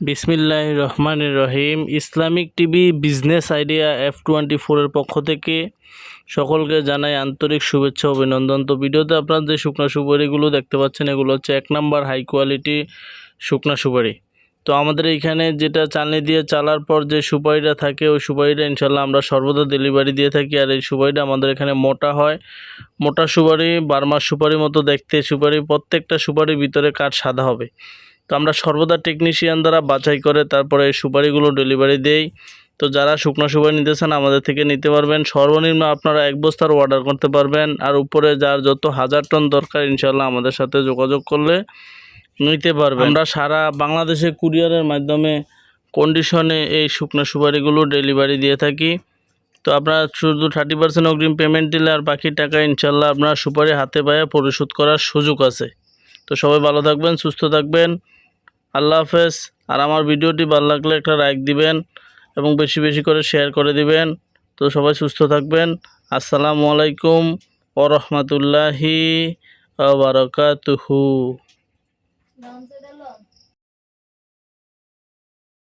বিসমিল্লাহ রহমান রহিম Islamic TV business idea F twenty ফোরের পক্ষ থেকে সকলকে জানাই আন্তরিক শুভেচ্ছা অভিনন্দন। তো ভিডিওতে আপনারা যে শুকনা সুপারিগুলো দেখতে পাচ্ছেন, এগুলো হচ্ছে এক নাম্বার হাই কোয়ালিটি শুকনা সুপারি। তো আমাদের এইখানে যেটা চালনি দিয়ে চালার পর যে সুপারিটা থাকে, ওই সুপারিটা ইনশাল্লাহ আমরা সর্বদা ডেলিভারি দিয়ে থাকি। আর এই সুপারিটা আমাদের এখানে মোটা হয়। মোটা সুপারি বার্মার সুপারির মতো দেখতে সুপারি, প্রত্যেকটা সুপারির ভিতরে কাঠ সাদা হবে। তো আমরা সর্বদা টেকনিশিয়ান দ্বারা বাছাই করে তারপরে এই সুপারিগুলো ডেলিভারি দেই। তো যারা শুকনো সুপারি নিতে চান আমাদের থেকে নিতে পারবেন। সর্বনিম্ন আপনারা এক বস্তার অর্ডার করতে পারবেন। আর উপরে যার যত হাজার টন দরকার ইনশাল্লাহ আমাদের সাথে যোগাযোগ করলে নিতে পারবেন। আমরা সারা বাংলাদেশে কুরিয়ারের মাধ্যমে কন্ডিশনে এই শুকনো সুপারিগুলো ডেলিভারি দিয়ে থাকি। তো আপনারা শুধু থার্টি পার্সেন্ট অগ্রিম পেমেন্ট দিলে আর বাকি টাকা ইনশাল্লাহ আপনার সুপারি হাতে পায়ে পরিশোধ করার সুযোগ আছে। তো সবাই ভালো থাকবেন সুস্থ থাকবেন। আল্লাহ হাফেজ। আর আমার ভিডিওটি ভালো লাগলে একটা লাইক দিবেন এবং বেশি বেশি করে শেয়ার করে দিবেন। তো সবাই সুস্থ থাকবেন। আসসালামু আলাইকুম ও রহমতুল্লাহি বারকাতুহু।